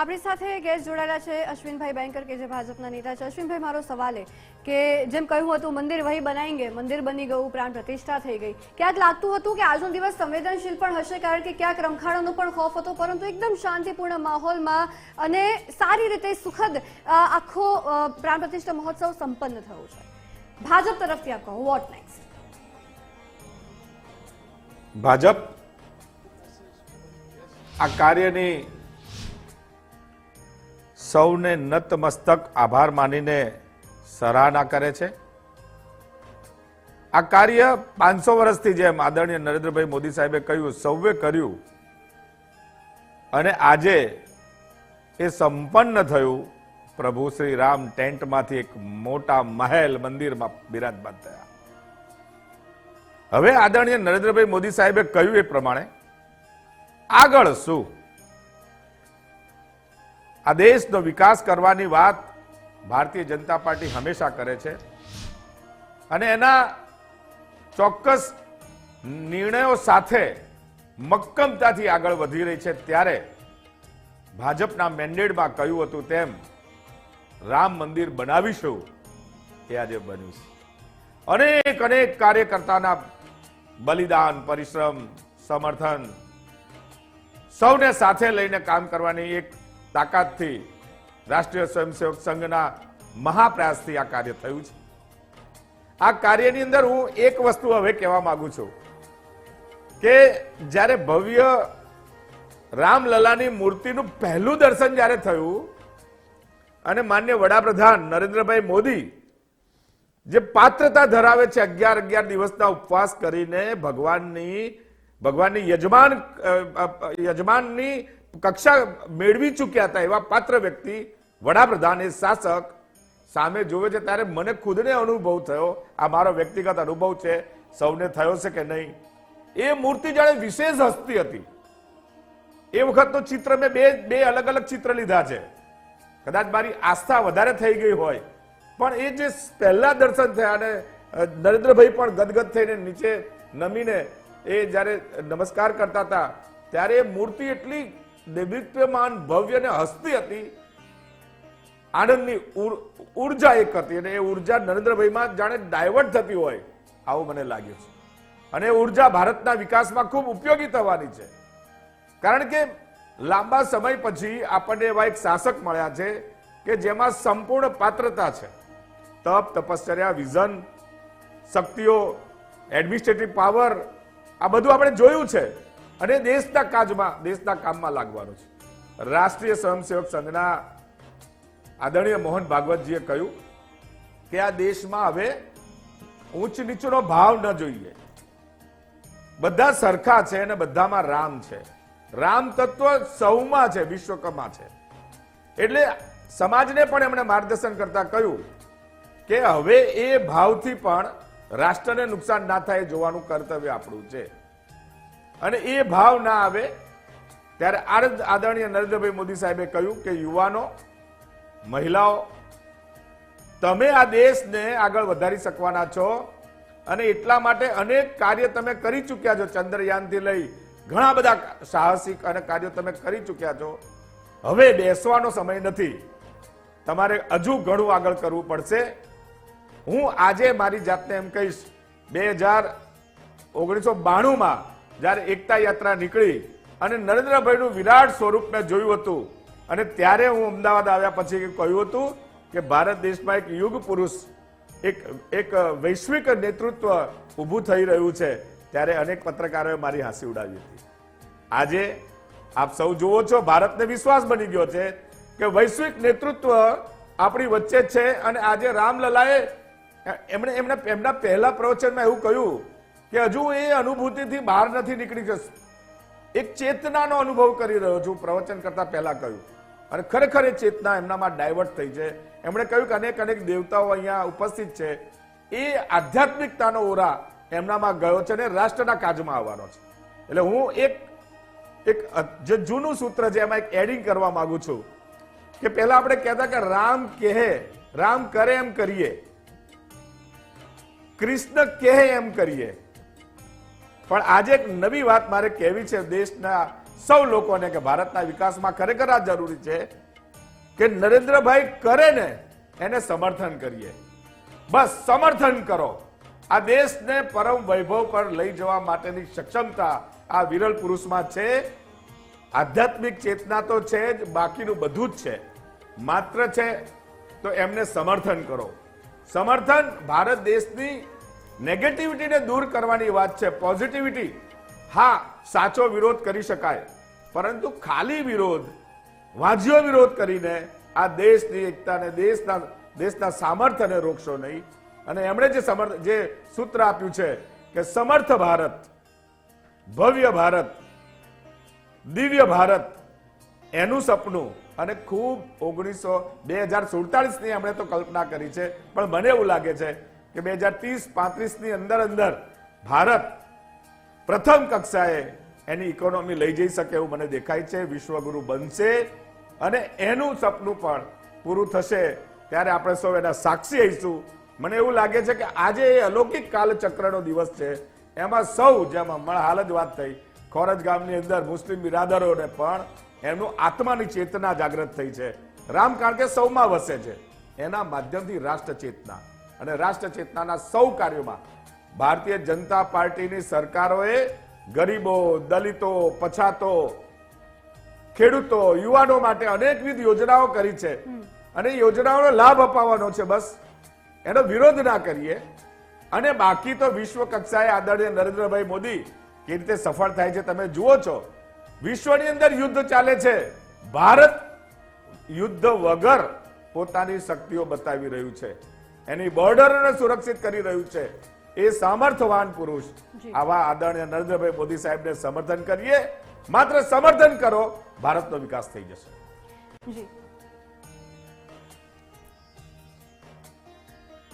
આપણી સાથે ગેસ જોડાયેલા છે અશ્વિનભાઈ બેંકર કે જે ભાજપના નેતા છે. અશ્વિનભાઈ, મારો સવાલ એ કે જેમ કહ્યું હતું, મંદિર વહી બનાએંગે મંદિર બની ગયું, પ્રાણ પ્રતિષ્ઠા થઈ ગઈ. ક્યાંક લાગતું હતું કે આજનો દિવસ સંવેદનશીલ પણ હશે કારણ કે ક્યાંક રમખાણોનો પણ ખોફ હતો, પરંતુ એકદમ શાંતિપૂર્ણ માહોલમાં અને સારી રીતે સુખદ આખો પ્રાણ પ્રતિષ્ઠા મહોત્સવ સંપન્ન થયો છે. ભાજપ તરફથી આપ કહો વોટ નેક્સ્ટ ભાજપ આ કાર્યની સૌને નતમસ્તક આભાર માનીને સરાહના કરે છે. આ કાર્ય પાંચસો વર્ષથી જેમ આદરણીય નરેન્દ્રભાઈ મોદી સાહેબે કહ્યું, સૌએ કર્યું અને આજે એ સંપન્ન થયું. પ્રભુ શ્રી રામ ટેન્ટમાંથી એક મોટા મહેલ મંદિરમાં બિરાજમાન થયા. હવે આદરણીય નરેન્દ્રભાઈ મોદી સાહેબે કહ્યું એ પ્રમાણે આગળ શું? આ દેશનો વિકાસ કરવાની વાત ભારતીય જનતા પાર્ટી હંમેશા કરે છે. અને એના ચોક્કસ નિર્ણયો સાથે મક્કમતાથી આગળ વધી રહી છે. ત્યારે ભાજપના મેન્ડેટમાં કહ્યું હતું તેમ, રામ મંદિર બનાવીશું એ આજે બન્યું છે. અનેક અનેક કાર્યકર્તાના બલિદાન, પરિશ્રમ, સમર્થન સૌને સાથે લઈને કામ કરવાની એક તાકાતથી રાષ્ટ્રીય સ્વયંસેવક સંઘના મહાપ્રયાસથી આ કાર્ય થયું છે. આ કાર્યની અંદર હું એક વસ્તુ હવે કહેવા માંગુ છું કે જ્યારે ભવ્ય રામલલાની મૂર્તિનું પહેલું દર્શન જ્યારે થયું અને માન્ય વડાપ્રધાન નરેન્દ્રભાઈ મોદી જે પાત્રતા ધરાવે છે અગિયાર અગિયાર દિવસના ઉપવાસ કરીને ભગવાનની ભગવાનની યજમાન યજમાનની કક્ષા મેળવી ચૂક્યા હતા એવા પાત્ર વ્યક્તિ, વડાપ્રધાન એ શાસક સામે જોવે છે ત્યારે મને ખુદને અનુભવ થયો, આ મારો વ્યક્તિગત અનુભવ છે, સૌને થયો છે કે નહીં? એ મૂર્તિ જાણે વિશેષ હસ્તી હતી. એ વખતનું ચિત્ર મેં બે બે અલગ અલગ ચિત્ર લીધા છે. કદાચ મારી આસ્થા વધારે થઈ ગઈ હોય. પણ એ જે પહેલા દર્શન થયા અને નરેન્દ્રભાઈ પણ ગદગદ થઈને નીચે નમીને એ જ્યારે નમસ્કાર કરતા હતા, ત્યારે એ મૂર્તિ એટલી દૈદીપ્યમાન ભવ્ય અને હસ્તી હતી. આનંદની ઊર્જા એક હતી અને એ ઊર્જા નરેન્દ્રભાઈમાં જાણે ડાયવર્ટ થતી હોય આવું મને લાગ્યું છે. અને ઊર્જા ભારતના વિકાસમાં ખૂબ ઉપયોગી થવાની છે. કારણ કે લાંબા સમય પછી આપણને એવા એક શાસક મળ્યા છે કે જેમાં સંપૂર્ણ પાત્રતા છે. તપ, તપશ્ચર્યા, વિઝન, શક્તિઓ એડમિનિસ્ટ્રેટિવ પાવર આ બધું આપણે જોયું છે. અને દેશના કાજમાં, દેશના કામમાં લાગવાનું છે. રાષ્ટ્રીય સ્વયંસેવક સંઘના આદરણીય મોહન ભાગવતજીએ કહ્યું કે આ દેશમાં હવે ઊંચ નીચનો ભાવ ન જોઈએ. બધા સરખા છે અને બધામાં રામ છે. રામ તત્વ સૌમાં છે, વિશ્વકર્મા છે. એટલે સમાજને પણ એમણે માર્ગદર્શન કરતા કહ્યું કે હવે એ ભાવથી પણ રાષ્ટ્રને નુકસાન ના થાય જોવાનું કર્તવ્ય આપણું છે. અને એ ભાવ ના આવે, ત્યારે આદરણીય નરેન્દ્રભાઈ મોદી સાહેબે કહ્યું કે, યુવાનો, મહિલાઓ, તમે આ દેશને આગળ વધારી શકવાના છો અને એટલા માટે અનેક કાર્ય તમે કરી ચૂક્યા છો, ચંદ્રયાનથી લઈ ઘણા બધા સાહસિક અને કાર્યો તમે કરી ચૂક્યા છો. હવે બેસવાનો સમય નથી. તમારે હજુ ઘણું આગળ કરવું પડશે. હું આજે મારી જાતને એમ કહીશ, બે હજાર ઓગણીસો બાણુંમાં જ્યારે એકતા યાત્રા નીકળી અને નરેન્દ્રભાઈનું વિરાટ સ્વરૂપ મેં જોયું હતું. અને ત્યારે હું અમદાવાદ આવ્યા પછી કહ્યું હતું કે ભારત દેશમાં એક યુગ પુરુષ, એક એક વૈશ્વિક નેતૃત્વ ઊભું થઈ રહ્યું છે. ત્યારે અનેક પત્રકારોએ મારી હાંસી ઉડાવી હતી. આજે આપ સૌ જુઓ છો, ભારતને વિશ્વાસ બની ગયો છે કે વૈશ્વિક નેતૃત્વ આપણી વચ્ચે છે. અને આજે રામલલાએ એમણે એમણે એમના પહેલા પ્રવચનમાં એવું કહ્યું કે હજુ એ અનુભૂતિથી બહાર નથી નીકળી જશે. એક ચેતનાનો અનુભવ કરી રહ્યો છું, પ્રવચન કરતા પહેલા કહ્યું. અને ખરેખર એ ચેતના એમનામાં ડાયવર્ટ થઈ છે. એમણે કહ્યું કે અનેક અનેક દેવતાઓ અહીંયા ઉપસ્થિત છે. એ આધ્યાત્મિકતાનો ઓરા એમનામાં ગયો છે અને રાષ્ટ્રના કાજમાં આવવાનો છે. એટલે હું એક એક, જે જૂનું સૂત્ર છે, એમાં એક એડિંગ કરવા માંગુ છું. કે પહેલા આપણે કહેતા કે રામ કહે, રામ કરે એમ કરીએ. કૃષ્ણ કહે એમ કરીએ. પણ આજે એક નવી વાત મારે કહેવી છે દેશના સૌ લોકોને કે ભારતના વિકાસમાં ખરેખર આ જરૂરી છે કે નરેન્દ્રભાઈ કરે ને એને સમર્થન કરીએ. બસ સમર્થન કરો. આ દેશને પરમ વૈભવ પર લઈ જવા માટેની સક્ષમતા આ વિરલ પુરુષમાં છે. આધ્યાત્મિક ચેતના તો છે જ, બાકીનું બધું જ છે. માત્ર છે તો એમને સમર્થન કરો. સમર્થન ભારત દેશની નેગેટિવિટીને દૂર કરવાની વાત છે, પોઝિટિવિટી. હા, સાચો વિરોધ કરી શકાય, પરંતુ ખાલી વિરોધ, વાજ્યો વિરોધ કરીને આ દેશની એકતાને, દેશના દેશના સામર્થ્યને રોકશો નહીં. અને એમણે જે સમર્થ, જે સૂત્ર આપ્યું છે કે સમર્થ ભારત, ભવ્ય ભારત, દિવ્ય ભારત, એનું સપનું. અને ખૂબ ઓગણીસો બે હજાર સુડતાલીસની એમણે તો કલ્પના કરી છે, પણ મને એવું લાગે છે કે બે હજાર ત્રીસ પાંત્રીસની અંદર અંદર ભારત પ્રથમ કક્ષાએ એની ઇકોનોમી લઈ જઈ શકે એવું મને દેખાય છે, વિશ્વગુરુ બનશે અને એનું સપનું પણ પૂરું થશે ત્યારે આપણે સૌ એના સાક્ષી હઈશું. મને એવું લાગે છે કે આજે એ અલૌકિક કાલચક્રનો દિવસ છે. એમાં સૌ જેમ હમણાં હાલ જ વાત થઈ, ખોરજ ગામની અંદર મુસ્લિમ બિરાદરોને પણ એમનું આત્માની ચેતના જાગૃત થઈ છે. રામ કારણ કે સૌમાં વસે છે. એના માધ્યમથી રાષ્ટ્ર ચેતના અને રાષ્ટ્ર ચેતનાના સૌ કાર્યોમાં ભારતીય જનતા પાર્ટીની સરકારોએ ગરીબો દલિતો પછાતો ખેડૂતો યુવાનો માટે અનેકવિધ યોજનાઓ કરી છે. અને યોજનાઓનો લાભ અપાવવાનો છે બસ. એનો વિરોધ ના કરીએ. અને બાકી તો વિશ્વ કક્ષાએ આદરણીય નરેન્દ્રભાઈ મોદી કે રીતે સફળ થાય છે તમે જુઓ છો. વિશ્વની અંદર યુદ્ધ ચાલે છે. ભારત યુદ્ધ વગર પોતાની શક્તિઓ બતાવી રહ્યું છે. એની બોર્ડરોને સુરક્ષિત કરી રહ્યું છે. એ સામર્થવાન પુરુષ. આવા આદરણીય નરેન્દ્રભાઈ મોદી સાહેબને સમર્થન કરીએ. માત્ર સમર્થન કરો ભારતનો વિકાસ થઈ જશે. જી.